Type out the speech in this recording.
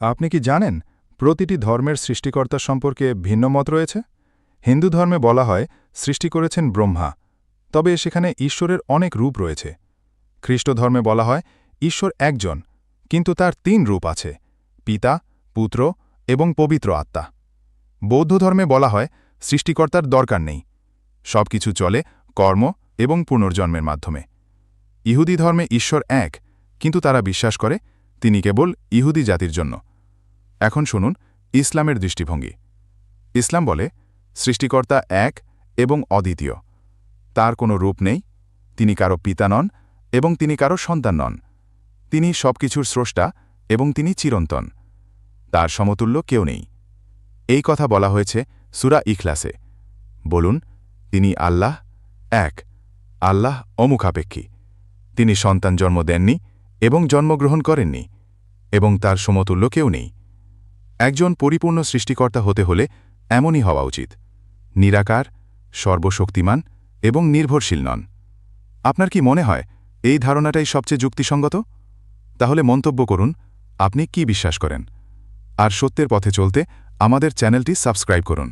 আপনি কি জানেন প্রতিটি ধর্মের সৃষ্টিকর্তা সম্পর্কে ভিন্ন মত রয়েছে? হিন্দু ধর্মে বলা হয়, সৃষ্টি করেছেন ব্রহ্মা। তবে সেখানে ঈশ্বরের অনেক রূপ রয়েছে। খ্রিস্ট ধর্মে বলা হয়, ঈশ্বর একজন, কিন্তু তার তিন রূপ আছে, পিতা, পুত্র এবং পবিত্র আত্মা। বৌদ্ধ ধর্মে বলা হয়, সৃষ্টিকর্তার দরকার নেই। সব কিছু চলে কর্ম এবং পুনর্জন্মের মাধ্যমে। ইহুদি ধর্মে ঈশ্বর এক, কিন্তু তারা বিশ্বাস করে, তিনি কেবল ইহুদি জাতির জন্য। এখন শুনুন ইসলামের দৃষ্টিভঙ্গি। ইসলাম বলে, সৃষ্টিকর্তা এক এবং অদ্বিতীয়। তার কোনো রূপ নেই, তিনি কারও পিতা নন এবং তিনি কারও সন্তান নন। তিনি সবকিছুর স্রষ্টা এবং তিনি চিরন্তন। তার সমতুল্য কেউ নেই। এই কথা বলা হয়েছে সুরা ইখলাসে। বলুন, তিনি আল্লাহ? এক। আল্লাহ অমুখাপেক্ষী। তিনি সন্তান জন্ম দেননি এবং জন্মগ্রহণ করেননি এবং তার সমতুল্য কেউ নেই। একজন পরিপূর্ণ সৃষ্টিকর্তা হতে হলে এমনই হওয়া উচিত। নিরাকার, সর্বশক্তিমান এবং নির্ভরশীল নন। আপনার কি মনে হয় এই ধারণাটাই সবচেয়ে যুক্তিসঙ্গত? তাহলে মন্তব্য করুন, আপনি কি বিশ্বাস করেন? আর সত্যের পথে চলতে আমাদের চ্যানেলটি সাবস্ক্রাইব করুন।